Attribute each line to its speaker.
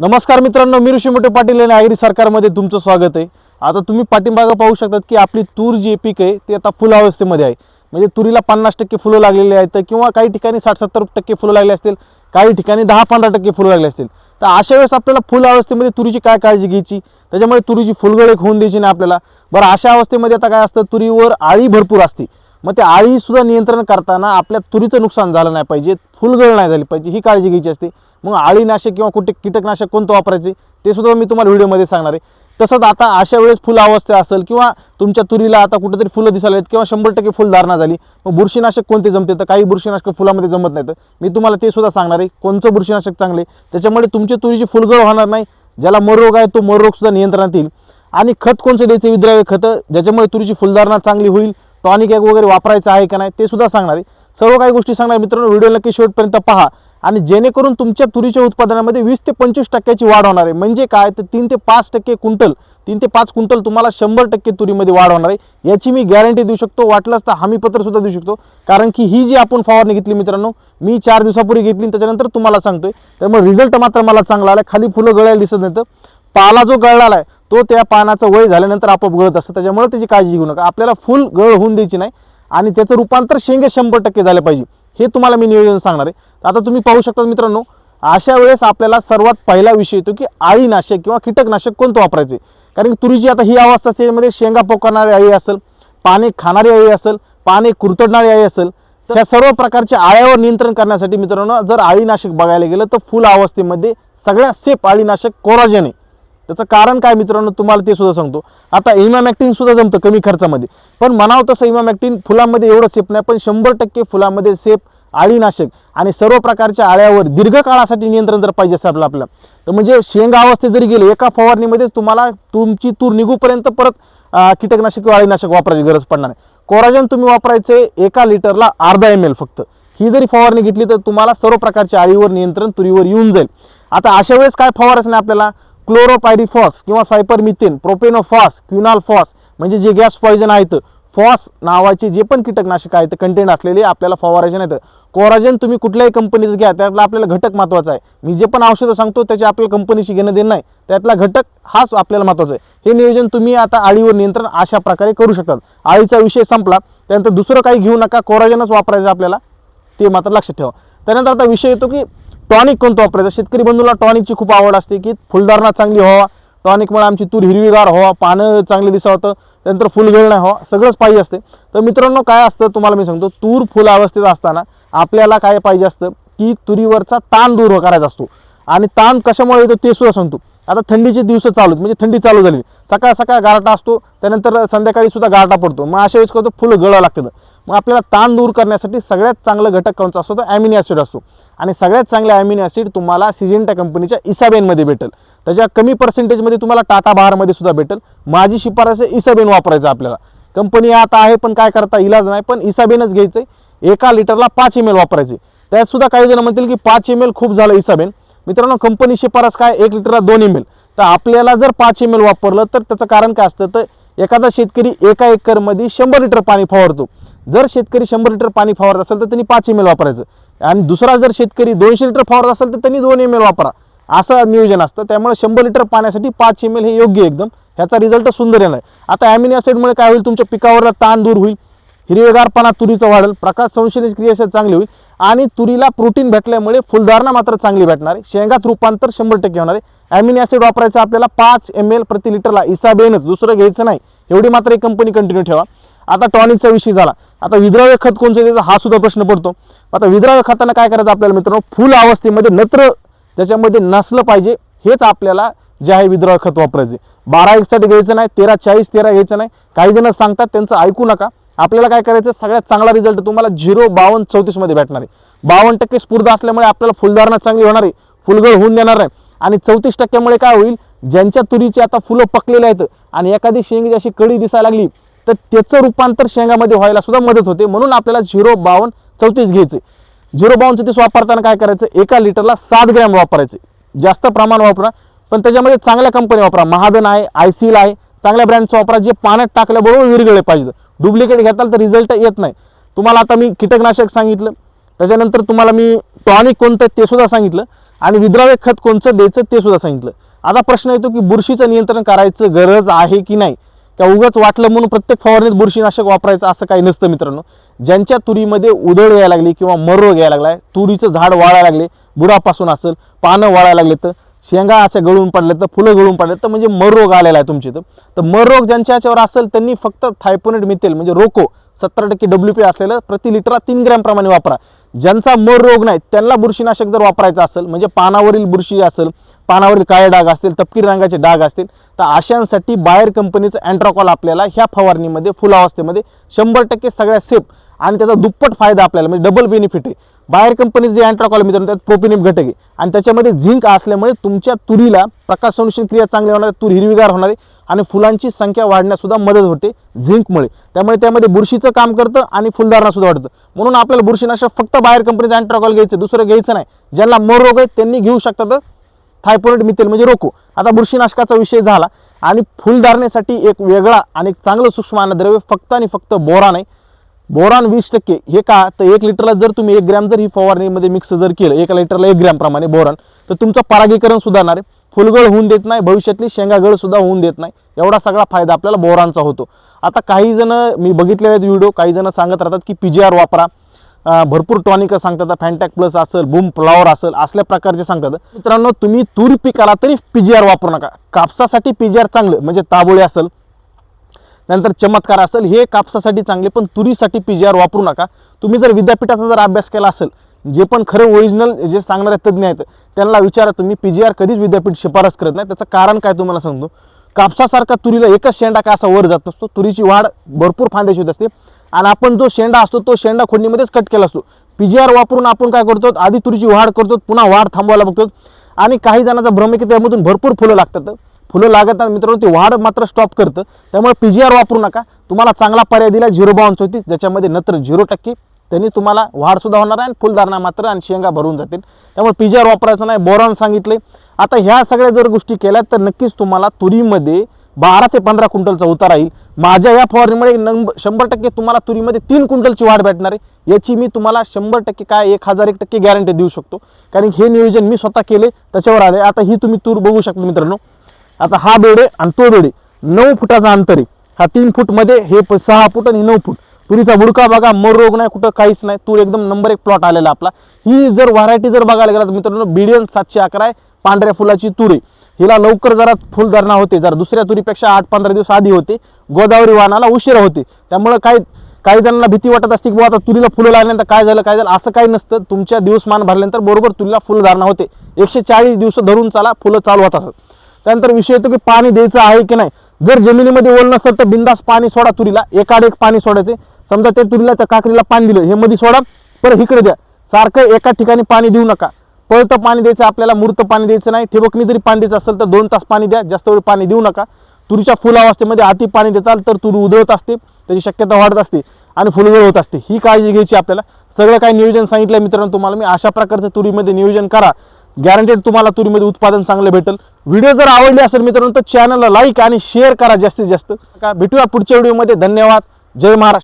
Speaker 1: नमस्कार मित्रांनो मी ऋषी मोठे पाटील आणि आगरी सरकारमध्ये तुमचं स्वागत आहे. आता तुम्ही पाठीमागं पाहू शकतात की आपली तूर जी पीक आहे ते आता फुल अवस्थेमध्ये आहे. म्हणजे तुरीला पन्नास टक्के फुलं लागलेली आहेत किंवा काही ठिकाणी साठ सत्तर टक्के फुलं लागले असतील काही ठिकाणी दहा पंधरा टक्के फुलं लागले असतील. तर अशा वेळेस आपल्याला फुल अवस्थेमध्ये तुरीची काय काळजी घ्यायची? त्याच्यामुळे तुरीची फुलगळ एक होऊन द्यायची नाही आपल्याला. बरं अशा अवस्थेमध्ये आता काय असतं? तुरीवर आळी भरपूर असते. मग ते आळीसुद्धा नियंत्रण करताना आपल्या तुरीचं नुकसान झालं नाही पाहिजे फुलगळ नाही झाली पाहिजे ही काळजी घ्यायची असते. मग आळीनाशक किंवा कुठे कीटकनाशक कोणतं वापरायचे ते सुद्धा मी तुम्हाला व्हिडिओमध्ये सांगणार आहे. तसंच आता अशा वेळेस फुलं अवस्था असेल किंवा तुमच्या तुरीला आता कुठेतरी फुलं दिसायला आहेत किंवा शंभर टक्के फुलधारणा झाली मग बुरशीनाशक कोणते जमते? तर काही बुरशीनाशक फुलामध्ये जमत नाहीत. मी तुम्हाला ते सुद्धा सांगणार आहे कोणतं बुरशीनाशक चांगले? त्याच्यामुळे तुमची तुरीची फुलगळ होणार नाही ज्याला मर रोग आहे तो मर सुद्धा नियंत्रणात येईल. आणि खत कोणचं द्यायचं? विद्राव्य खतं. ज्याच्यामुळे तुरीची फुलधारणा चांगली होईल टॉनिक एक वगैरे वापरायचं आहे का नाही ते सुद्धा सांगणार आहे. सर्व काही गोष्टी सांगणार मित्रांनो. व्हिडिओ नक्की शेवटपर्यंत पहा. आणि जेणेकरून तुमच्या तुरीच्या उत्पादनामध्ये वीस ते पंचवीस टक्क्याची वाढ होणार आहे. म्हणजे काय? तर तीन ते पाच टक्के क्विंटल तीन ते पाच क्विंटल तुम्हाला शंभर टक्के तुरीमध्ये वाढ होणार आहे. याची मी गॅरंटी देऊ शकतो वाटलंच तर हमीपत्रसुद्धा देऊ शकतो. कारण की ही जी आपण फवारणी घेतली मित्रांनो मी चार दिवसापूर्वी घेतली आणि त्याच्यानंतर तुम्हाला सांगतोय. त्यामुळे रिझल्ट मात्र मला चांगला आला खाली फुलं गळायला दिसत नाहीत. पाला जो गळलेला आहे तो त्या पानाचं वय झाल्यानंतर आपोआप गळत असतं. त्याच्यामुळे त्याची काळजी घेऊ नका. आपल्याला फुल गळ होऊन द्यायची नाही. आणि त्याचं रूपांतर शेंगे शंभर टक्के झालं पाहिजे. हे तुम्हाला मी नियोजन सांगणार आहे. आता तुम्ही पाहू शकता मित्रांनो अशा वेळेस आपल्याला सर्वात पहिला विषय येतो की आळीनाशक किंवा कीटकनाशक कोणतं वापरायचे? कारण तुरीची आता ही अवस्था त्याच्यामध्ये त्यामध्ये शेंगा पोकारणारी अळी असेल पाने खाणारी अळी असेल पाने कुरतडणारी अळी असेल तर या सर्व प्रकारच्या आळ्यावर नियंत्रण करण्यासाठी मित्रांनो जर आळीनाशक बघायला गेलं तर फुल अवस्थेमध्ये सगळ्यात सेफ आळीनाशक कोराजेन आहे. त्याचं कारण काय मित्रांनो तुम्हाला ते सुद्धा सांगतो. आता इमामॅक्टिन सुद्धा जमतं कमी खर्चामध्ये. पण म्हणावं तसं इमामॅक्टिन फुलामध्ये एवढं सेफ नाही पण शंभर टक्के फुलामध्ये सेफ आळीनाशक आणि सर्व प्रकारच्या आळ्यावर दीर्घकाळासाठी नियंत्रण जर पाहिजे असेल आपलं तर म्हणजे शेंगा अवस्थेत जरी गेले एका फवारणीमध्येच तुम्हाला तुमची तूर निघूपर्यंत परत कीटकनाशक किंवा आळीनाशक वापरायची गरज पडणार नाही. कोराजन तुम्ही वापरायचे एका लिटरला अर्धा एम एल फक्त. ही जरी फवारणी घेतली तर तुम्हाला सर्व प्रकारच्या आळीवर नियंत्रण तुरीवर येऊन जाईल. आता अशा वेळेस काय फवारायचं नाही आपल्याला? क्लोरोपायरिफॉस किंवा सायपरमिथेन प्रोपेनोफॉस क्युनाल फॉस म्हणजे जे गॅस पॉयझन आहेत फॉस नावाचे जे पण कीटकनाशक आहेत कंटेंट असलेले आपल्याला फवारायचे नाहीत. कोराजन तुम्ही कुठल्याही कंपनीचं घ्या त्यातला आपल्याला घटक महत्त्वाचा आहे. मी जे पण औषधं सांगतो त्याचे आपल्या कंपनीशी घेणं देणं नाही. त्यातला घटक हाच आपल्याला महत्त्वाचा आहे. हे नियोजन तुम्ही आता आळीवर नियंत्रण अशा प्रकारे करू शकतात आळीचा विषय संपला. त्यानंतर दुसरं काही घेऊ नका. कोराजनच वापरायचं आपल्याला. ते मात्र लक्षात ठेवा. त्यानंतर आता विषय येतो की टॉनिक कोणतं वापरायचं? शेतकरी बंधूला टॉनिकची खूप आवड असते की फुलधारणा चांगली व्हावा. टॉनिकमुळे आमची तूर हिरवीगार व्हावा. पानं चांगली दिसावं त्यानंतर फुलगळणं नाही व्हावा. सगळंच पाहिजे असते. तर मित्रांनो काय असतं तुम्हाला मी सांगतो. तूर फुल अवस्थेत असताना आपल्याला काय पाहिजे असतं की तुरीवरचा ताण दूर करायचा असतो. आणि ताण कशामुळे येतो ते सुद्धा सांगतो. आता थंडीचे दिवस चालू आहेत, म्हणजे थंडी चालू झाली. सकाळ सकाळ गारटा असतो त्यानंतर संध्याकाळी सुद्धा गारटा पडतो. मग अशा वेळेस करतो फुलं गळावं लागतं मग आपल्याला ताण दूर करण्यासाठी सगळ्यात चांगलं घटक कोणचा असतो तर ॲमिनो ॲसिड असतो. आणि सगळ्यात चांगले ॲमिनो ॲसिड तुम्हाला सिजेंटा कंपनीच्या इसाबेनमध्ये भेटेल. त्याच्या कमी पर्सेंटेजमध्ये तुम्हाला टाटा बहारमध्ये सुद्धा भेटेल. माझी शिफारस आहे इसाबेन वापरायचं आपल्याला. कंपनी आता आहे पण काय करता इलाज नाही पण इसाबेनच घ्यायचं आहे एका लिटरला पाच एम एल वापरायचे. त्यात सुद्धा काही जण म्हणतील की पाच एम एल खूप झालं इसाबेन मित्रांनो कंपनी शिफारस काय? एक लिटरला दोन एम एल तर आपल्याला जर पाच एम एल वापरलं तर त्याचं कारण काय असतं? तर एखादा शेतकरी एका एकरमध्ये शंभर लिटर पाणी फवारतो. जर शेतकरी शंभर लिटर पाणी फवारत असेल तर त्यांनी पाच एम एल वापरायचं. आणि दुसरा जर शेतकरी दोनशे लिटर फवारत असेल तर त्यांनी दोन एम एल वापरा. असं नियोजन असतं. त्यामुळे शंभर लिटर पाण्यासाठी पाच एम एल हे योग्य एकदम. ह्याचा रिझल्ट सुंदर येणार. आता ॲमिनी ॲसिडमुळे काय होईल? तुमच्या पिकावरला ताण दूर होईल. हिरवेगारपणा तुरीचं वाढेल प्रकाश संशोधित क्रिया चांगली होईल आणि तुरीला प्रोटीन भेटल्यामुळे फुलधारणा मात्र चांगली भेटणार आहे. शेंगात रूपांतर शंभर टक्के होणार आहे. ॲमिनो ॲसिड वापरायचं आपल्याला पाच एम एल प्रति लिटरला. इसाबेनच दुसरं घ्यायचं नाही. एवढी मात्र एक कंपनी कंटिन्यू ठेवा. आता टॉनिकचा विषय झाला. आता विद्राव्य खत कोणचं द्यायचं हा सुद्धा प्रश्न पडतो. आता विद्राव्य खतानं काय करायचं आपल्याला मित्रांनो? फुल अवस्थेमध्ये नत्र त्याच्यामध्ये नसलं पाहिजे. हेच आपल्याला जे आहे विद्राव्य खत वापरायचे बारा एकसाठी घ्यायचं नाही तेरा चाळीस तेरा घ्यायचं नाही. काही जण सांगतात त्यांचं ऐकू नका. आपल्याला काय करायचं? सगळ्यात चांगला रिझल्ट तुम्हाला झिरो बावन्न चौतीसमध्ये भेटणार आहे. बावन्न टक्के स्फूर्त असल्यामुळे आपल्याला फुलधारणा चांगली होणार आहे. फुलगळ होऊन देणार नाही आणि चौतीस टक्क्यामुळे काय होईल? ज्यांच्या तुरीची आता फुलं पकलेली आहेत आणि एखादी शेंग अशी कडी दिसायला लागली तर त्याचं रूपांतर शेंगामध्ये व्हायला सुद्धा मदत होते. म्हणून आपल्याला झिरो बावन्न चौतीस घ्यायचे. झिरो बावन्न चौतीस वापरताना काय करायचं? एका लिटरला सात ग्रॅम वापरायचे. जास्त प्रमाण वापरा. पण त्याच्यामध्ये चांगल्या कंपनी वापरा. महादन आहे आय सील आहे. चांगल्या ब्रँडचं वापरा. जे पाण्यात टाकल्याबरोबर विरगळे पाहिजे. डुप्लिकेट घेताल तर रिझल्ट येत नाही. तुम्हाला आता मी कीटकनाशक सांगितलं. त्याच्यानंतर तुम्हाला मी टॉनिक कोणतं आहे ते सुद्धा सांगितलं. आणि विद्राव्य खत कोणतं द्यायचं ते सुद्धा सांगितलं. आता प्रश्न येतो की बुरशीचं नियंत्रण करायचं गरज आहे की नाही? का उगाच वाटलं म्हणून प्रत्येक फवारणीत बुरशीनाशक वापरायचं असं काही नसतं मित्रांनो. ज्यांच्या तुरीमध्ये उधळ यायला लागली किंवा मर रोग यायला लागलाय तुरीचं झाड वाळायला लागले बुडापासून असेल पानं वाळायला लागले तर शेंगा अशा गळून पडल्या तर फुलं गळून पडले तर म्हणजे मर रोग आलेला आहे तुमच्या इथं. तर मर रोग ज्यांच्या याच्यावर असेल त्यांनी फक्त थायपोनेट मिथेल म्हणजे रोको सत्तर टक्के डब्ल्यू पी असलेलं प्रति लिटरा तीन ग्रॅमप्रमाणे वापरा. ज्यांचा मर रोग नाही त्यांना बुरशीनाशक जर वापरायचं असेल म्हणजे पानावरील बुरशी असेल पानावरील काळे डाग असतील तपकिरी रंगाचे डाग असतील तर अशांसाठी बाहेर कंपनीचं अँट्रॉकॉल आपल्याला ह्या फवारणीमध्ये फुल अवस्थेमध्ये शंभर टक्के सगळ्या सेफ आणि त्याचा दुप्पट फायदा आपल्याला म्हणजे डबल बेनिफिट आहे. बाहेर कंपनीचं जे अँट्राकॉल मित्रांनो त्यात प्रोपिनिम घटक आहे. आणि त्याच्यामध्ये झिंक असल्यामुळे तुमच्या तुरीला प्रकाश संरक्षण क्रिया चांगली होणार तूर हिरवीगार होणार आहे आणि फुलांची संख्या वाढण्यासुद्धा मदत होते झिंकमुळे त्यामुळे त्यामध्ये बुरशीचं काम करतं आणि फुलधारणासुद्धा वाढतं. म्हणून आपल्याला बुरशीनाशक फक्त बाहेर कंपनीचं अँट्राकॉल घ्यायचं दुसरं घ्यायचं नाही. ज्यांना मोर रोग आहे त्यांनी घेऊ शकतात थायपोनेट मिथेल म्हणजे रोको. आता बुरशीनाशकाचा विषय झाला. आणि फुलधारणेसाठी एक वेगळा आणि चांगलं सूक्ष्म अन्नद्रव्य फक्त आणि फक्त बोरा नाही बोरान वीस टक्के. हे का? तर एक लिटरला जर तुम्ही एक ग्रॅम जर ही फवारणीमध्ये मिक्स जर केलं एका लिटरला एक ग्रॅमप्रमाणे बोरॉन बोरान तर तुमचं परागीकरण सुधारणार आहे. फुलगळ होऊन देत नाही भविष्यातली शेंगागळ सुद्धा होऊन देत नाही. एवढा सगळा फायदा आपल्याला बोरांचा होतो. आता काही जण मी बघितले आहेत व्हिडिओ काही जण सांगत राहतात की पी जी आर वापरा. भरपूर टॉनिक सांगतात फॅन्टॅक प्लस असेल बूम फ्लॉवर असेल असल्या प्रकारचे सांगतात. मित्रांनो तुम्ही तूर पिकाला तरी पी जी आर वापरू नका. कापसासाठी पी जी आर चांगलं म्हणजे ताबोळे असेल नंतर चमत्कार असेल हे कापसासाठी चांगले पण तुरीसाठी पी जी आर वापरू नका. तुम्ही जर विद्यापीठाचा जर अभ्यास केला असेल जे पण खरं ओरिजिनल जे सांगणारे तज्ज्ञ आहेत त्यांना विचारा तुम्ही पी जी आर कधीच विद्यापीठ शिफारस करत नाही. त्याचं कारण काय तुम्हाला सांगतो? कापसासारखा तुरीला एकच शेंडा का असा वर जात नसतो. तुरीची वाढ भरपूर फांद्याची होत असते. आणि आपण जो शेंडा असतो तो शेंडा खोडणीमध्येच कट केला असतो. पी जी आर वापरून आपण काय करतो? आधी तुरीची वाढ करतो पुन्हा वाढ थांबवायला बघतो. आणि काही जणांचा भ्रम आहे की त्यामधून भरपूर फुलं लागतात. फुलं लागतात मित्रांनो ते वाढ मात्र स्टॉप करतं. त्यामुळे पी जी आर वापरू नका. तुम्हाला चांगला पर्याय दिला झिरो बाउन्स होती. ज्याच्यामध्ये नत्र झिरो टक्के. त्यांनी तुम्हाला वाढ सुद्धा होणार आहे आणि फुलधारणा मात्र आणि शेंगा भरून जातील. त्यामुळे पी जी आर वापरायचं नाही बोरॉन सांगितले आता ह्या सगळ्या जर गोष्टी केल्या तर नक्कीच तुम्हाला तुरीमध्ये बारा ते पंधरा क्विंटलचा उतार येईल. माझ्या या फवारणीमुळे नंब शंभर टक्के तुम्हाला तुरीमध्ये तीन क्विंटलची वाढ भेटणार आहे. याची मी तुम्हाला शंभर टक्के काय एक हजार एक टक्के गॅरंटी देऊ शकतो. कारण हे नियोजन मी स्वतः केले त्याच्यावर आले आता ही तुम्ही तूर बघू शकता मित्रांनो. आता हा बेड आहे आणि तो बेड आहे नऊ फुटाचा अंतर आहे. हा तीन फूटमध्ये हे प- सहा फूट आणि नऊ फूट. तुरीचा बुडका बघा मर रोग नाही कुठं काहीच नाही. तूर एकदम नंबर एक प्लॉट आलेला आपला. ही जर व्हरायटी जर बघायला गेला तर मित्रांनो बिडियन सातशे अकरा आहे पांढऱ्या फुलाची तूर आहे. हिला लवकर जरा फुलधारणा होते. जरा दुसऱ्या तुरीपेक्षा आठ पंधरा दिवस आधी होते. गोदावरी वाहनाला उशिरा होते. त्यामुळे काही काही जणांना भीती वाटत असते की बुवा आता तुरीला फुलं लागल्यानंतर काय झालं काय झालं? असं काही नसतं. तुमच्या दिवसमान भरल्यानंतर बरोबर तुरीला फुलधारणा होते. एकशे चाळीस दिवस धरून चाला फुलं चालू होत असत. त्यानंतर विषय येतो की पाणी द्यायचं आहे की नाही? जर जमिनीमध्ये ओल नसेल तर बिंदास पाणी सोडा तुरीला. एकाड एक पाणी सोडायचे. समजा त्या तुरीला त्या काकडीला पाणी दिलं हे मध्ये सोडा. परत इकडे द्या. सारखं एका ठिकाणी पाणी देऊ नका. पळतं पाणी द्यायचं आपल्याला मूर्त पाणी द्यायचं नाही. ठिबकनी जरी पाणी द्यायचं असेल तर दोन तास पाणी द्या. जास्त वेळ पाणी देऊ नका. तुरीच्या फुलावस्थेमध्ये अति पाणी देताल तर तुरी उधळत असते. त्याची शक्यता वाढत असते आणि फुलगळ होत असते. ही काळजी घ्यायची आपल्याला. सगळं काही नियोजन सांगितलं मित्रांनो तुम्हाला. मी अशा प्रकारचं तुरीमध्ये नियोजन करा. गॅरंटेड तुम्हाला तुरीमध्ये उत्पादन चांगलं भेटेल. व्हिडिओ जर आवडले असेल मित्रांनो तर चॅनलला लाईक आणि शेअर करा जास्तीत जास्त. का भेटूया पुढच्या व्हिडिओमध्ये धन्यवाद. जय महाराष्ट्र.